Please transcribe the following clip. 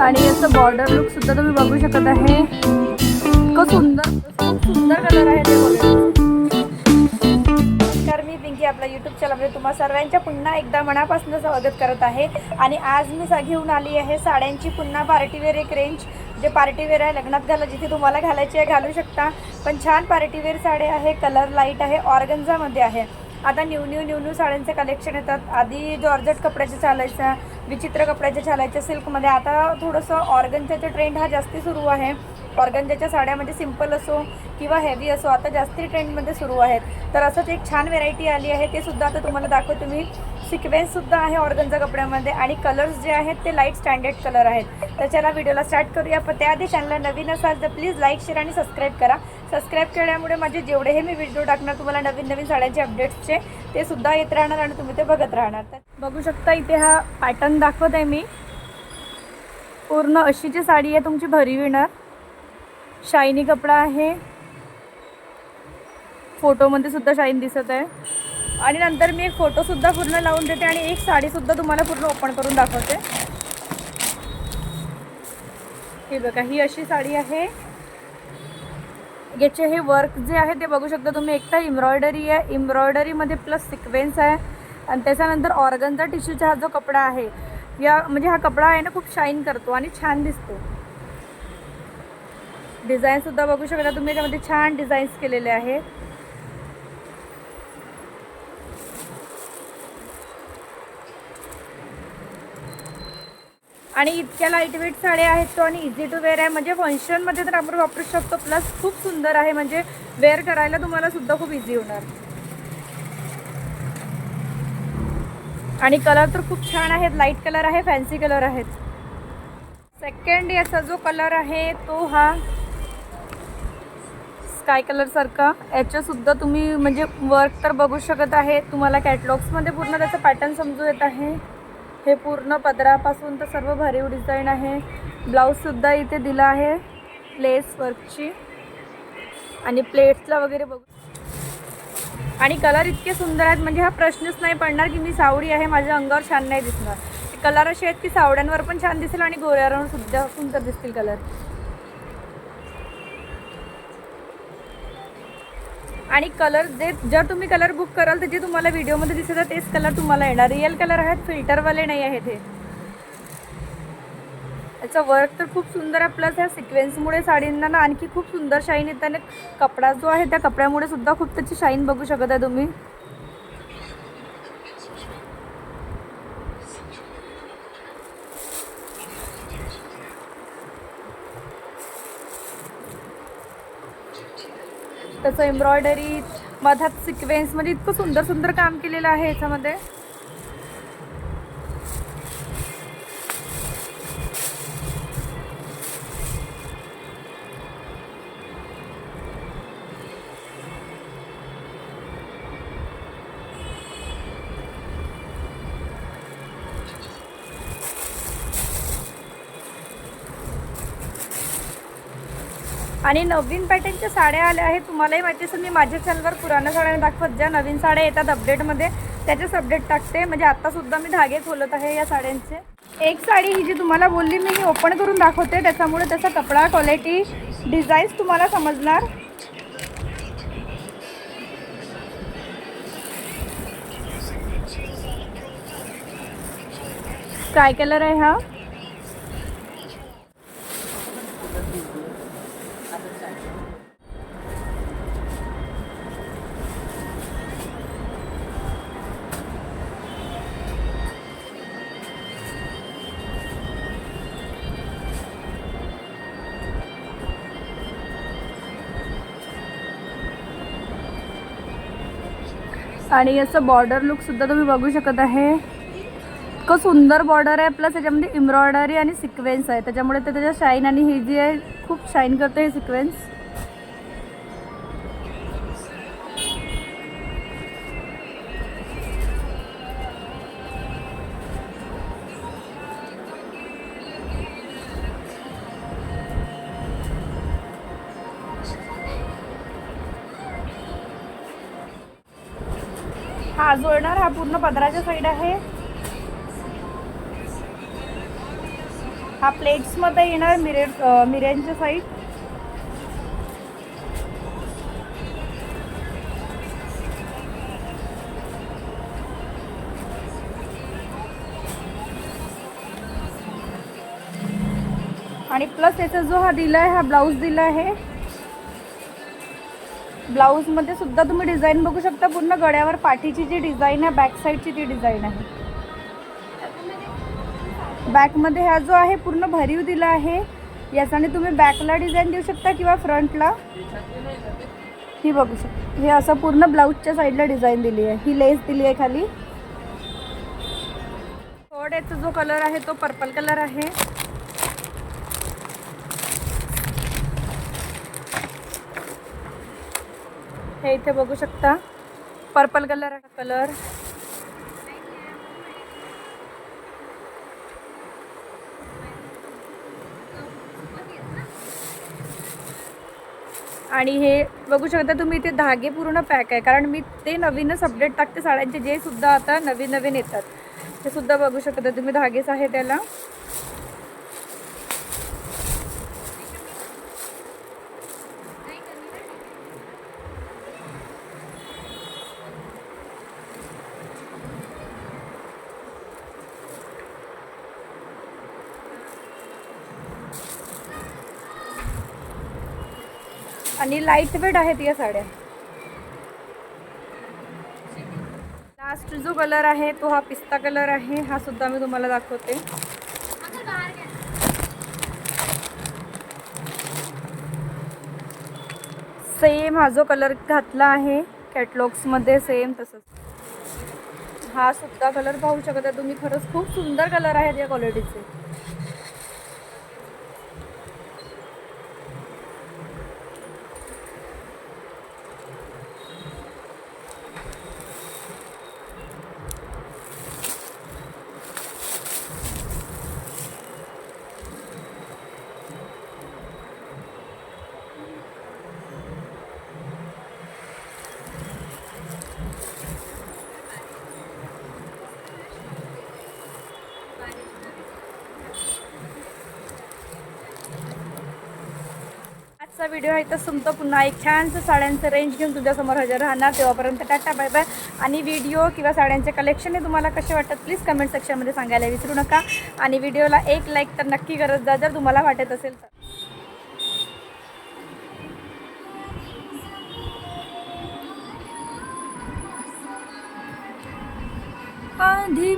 आणि याचं border look सुद्धा तुम्ही बघू शकत आहे. इतकं सुंदर खूप सुंदर कलर आहे ते बघा नमस्कार मी पिंकी आपल्या यूट्यूब चॅनलमध्ये तुम्हा सर्वांच्या पुन्हा एकदा मनापासून स्वागत करत आहे. आणि आज मी सा घेऊन आली आहे साड्यांची पुन्हा पार्टीवेअर एक रेंज जे पार्टीवेअर आहे लग्नात घाला जिथे तुम्हाला घालायची आहे घालू शकता. पण छान पार्टीवेअर साड्या आहे कलर लाइट आहे ऑर्गन्झामध्ये आहे. आता न्यू न्यू न्यू न्यू साड्यांचे कलेक्शन येतात. आधी जॉर्जेट कपड्याचे चालायचं विचित्र कपड्याचे चालायचे सिल्कमध्ये. आता थोडंसं ऑर्गनच्याचा ट्रेंड हा जास्ती सुरू आहे. ऑर्गनच्याच्या साड्या म्हणजे सिंपल असो किंवा हेवी असो आता जास्ती ट्रेंडमध्ये सुरू आहेत. तर असंच एक छान व्हेरायटी आली आहे ते सुद्धा आता तुम्हाला दाखवतो सिक्वेन्स सुद्धा आहे ऑर्गनच्या कपड्यामध्ये आणि कलर्स जे आहेत ते लाइट स्टँडर्ड कलर आहेत. तर चला व्हिडिओला स्टार्ट करूया. पण त्याआधी चॅनलला नवीन असाल तर प्लीज लाईक शेअर आणि सबस्क्राईब करा. सबस्क्राईब केल्यामुळे म्हणजे माझे जेवढेही मी व्हिडिओ टाकणार तुम्हाला नवीन नवीन साड्यांचे अपडेट्सचे ते सुद्धा येत राहणार आणि तुम्ही ते बघत राहणार. तर बघू शकता इथे हा पॅटर्न दाखवत आहे मी. पूर्ण अशी जी साडी आहे तुमची भरी विणार. शायनी कपडा आहे. फोटोमध्ये सुद्धा शाईन दिसत आहे आणि नंतर मी एक फोटोसुद्धा पूर्ण लावून देते आणि एक साडीसुद्धा तुम्हाला पूर्ण ओपन करून दाखवते. हे बघा ही अशी साडी आहे. याचे हे वर्क जे आहे ते बघू शकता तुम्ही. एक तर एम्ब्रॉयडरी आहे. एम्ब्रॉयडरीमध्ये प्लस सिक्वेन्स आहे. आणि त्याच्यानंतर ऑर्गनचा टिश्यूचा हा जो कपडा आहे या म्हणजे हा कपडा आहे ना खूप शाईन करतो आणि छान दिसतो. डिझाईनसुद्धा बघू शकता तुम्ही. त्यामध्ये छान डिझाईन्स केलेले आहेत. आणि इतक्या लाइट वेट साड्या आहेत तो आणि इझी टू वेअर आहे. म्हणजे फंक्शनमध्ये तर आपण वापरू शकतो. प्लस खूप सुंदर आहे. म्हणजे वेअर करायला तुम्हाला सुद्धा खूप इझी होणार. आणि कलर तर खूप छान आहेत. लाइट कलर आहे फॅन्सी कलर आहेत. सेकंड याचा जो कलर आहे तो हा स्काय कलरसारखा याच्यासुद्धा तुम्ही म्हणजे वर्क तर बघू शकत आहे. तुम्हाला कॅटलॉग्समध्ये पूर्ण त्याचं पॅटर्न समजू येत आहे. हे पूर्ण पदरापासून तर सर्व भरीव डिझाईन आहे. ब्लाऊजसुद्धा इथे दिला आहे. लेस वर्कची. आणि प्लेट्सला वगैरे बघू. आणि कलर इतके सुंदर आहेत म्हणजे हा प्रश्नच नाही पडणार की मी सावडी आहे माझ्या अंगावर छान नाही दिसणार. कलर असे आहेत की सावड्यांवर पण छान दिसेल आणि गोऱ्यावर सुद्धा सुंदर दिसतील कलर. आणि कलर जे जर तुम्ही कलर बुक कराल तर जे तुम्हाला व्हिडिओमध्ये दिसत आहे तेच कलर तुम्हाला येणार. रिअल कलर आहेत फिल्टरवाले नाही आहेत हे. याचं वर्क तर खूप सुंदर आहे प्लस ह्या सिक्वेन्समुळे साडींना ना आणखी खूप सुंदर शाईन येते. आणि कपडा जो आहे त्या कपड्यामुळे सुद्धा खूप त्याची शाईन बघू शकत आहे तुम्ही. त्याचं एम्ब्रॉयडरी मधात सिक्वेन्स म्हणजे इतकं सुंदर सुंदर काम केलेलं आहे याच्यामध्ये आणि नवीन पॅटर्नच्या साड्या आल्या आहेत. तुम्हालाही माहिती असेल मी माझ्या चॅनलवर पुराण्या साड्या दाखवत ज्या नवीन साड्या येतात अपडेटमध्ये त्याचेच अपडेट टाकते. म्हणजे आत्तासुद्धा मी धागे खोलत आहे या साड्यांचे. एक साडी ही जी तुम्हाला बोलली मी ही ओपन करून दाखवते. त्याच्यामुळे त्याचा कपडा क्वालिटी डिझाईन्स तुम्हाला समजणार. काय कलर आहे हा? आणि याचं बॉर्डर लुकसुद्धा तुम्ही बघू शकत आहे. इतकं सुंदर बॉर्डर आहे प्लस याच्यामध्ये एम्ब्रॉयडरी आणि सिक्वेन्स आहे. त्याच्यामुळे ते त्याच्या शाईन आणि ही जी आहे खूप शाईन करते हे सिक्वेन्स हा जोडणार हा पूर्ण पदराच्या साईड आहे. हा प्लेट्समध्ये येणार मिरेर मिऱ्यांच्या साईड आणि प्लस याचा जो हा दिला आहे हा ब्लाऊज दिला आहे ब्लाऊजमध्ये सुद्धा तुम्ही डिझाईन बघू शकता. पूर्ण गळ्यावर पाठीची जी डिझाईन आहे बॅक साईडची ती डिझाईन आहे. बॅकमध्ये हा जो आहे पूर्ण भरीव दिला आहे. याच्याने तुम्ही बॅकला डिझाईन देऊ शकता किंवा फ्रंटला ही बघू शकता. हे असं पूर्ण ब्लाऊजच्या साईडला डिझाईन दिली आहे. ही लेस दिली आहे खाली. थर्ड याचा जो कलर आहे तो पर्पल कलर आहे. हे इथे बघू शकता. पर्पल कलर कलर आणि हे बघू शकता तुम्ही इथे धागे पूर्ण पॅक आहे. कारण मी ते नवीनच अपडेट टाकते साड्यांचे. जे सुद्धा आता नवीन नवीन येतात. ते सुद्धा बघू शकता तुम्ही धागेच आहे त्याला. आणि लाइट वेट आहेत या साड्या. लास्ट जो कलर आहे तो हा पिस्ता कलर आहे. हा सुद्धा मी तुम्हाला दाखवते. सेम हा जो कलर घातला आहे कॅटलॉग्समध्ये सेम तसंच. हा सुद्धा कलर पाहू शकता तुम्ही. खरंच खूप सुंदर कलर आहेत या क्वालिटीचे आजचा व्हिडिओ आहे तर संपतो पुन्हा एक छानसं साड्यांचं रेंज घेऊन तुझ्यासमोर हजर राहणार. तेव्हापर्यंत टाटा बाय बाय आणि व्हिडिओ किंवा साड्यांचे कलेक्शन हे तुम्हाला कसे वाटतात प्लीज कमेंट सेक्शनमध्ये सांगायला विसरू नका. आणि व्हिडिओला एक लाईक तर नक्की करत जा जर तुम्हाला वाटत असेल तर. आधी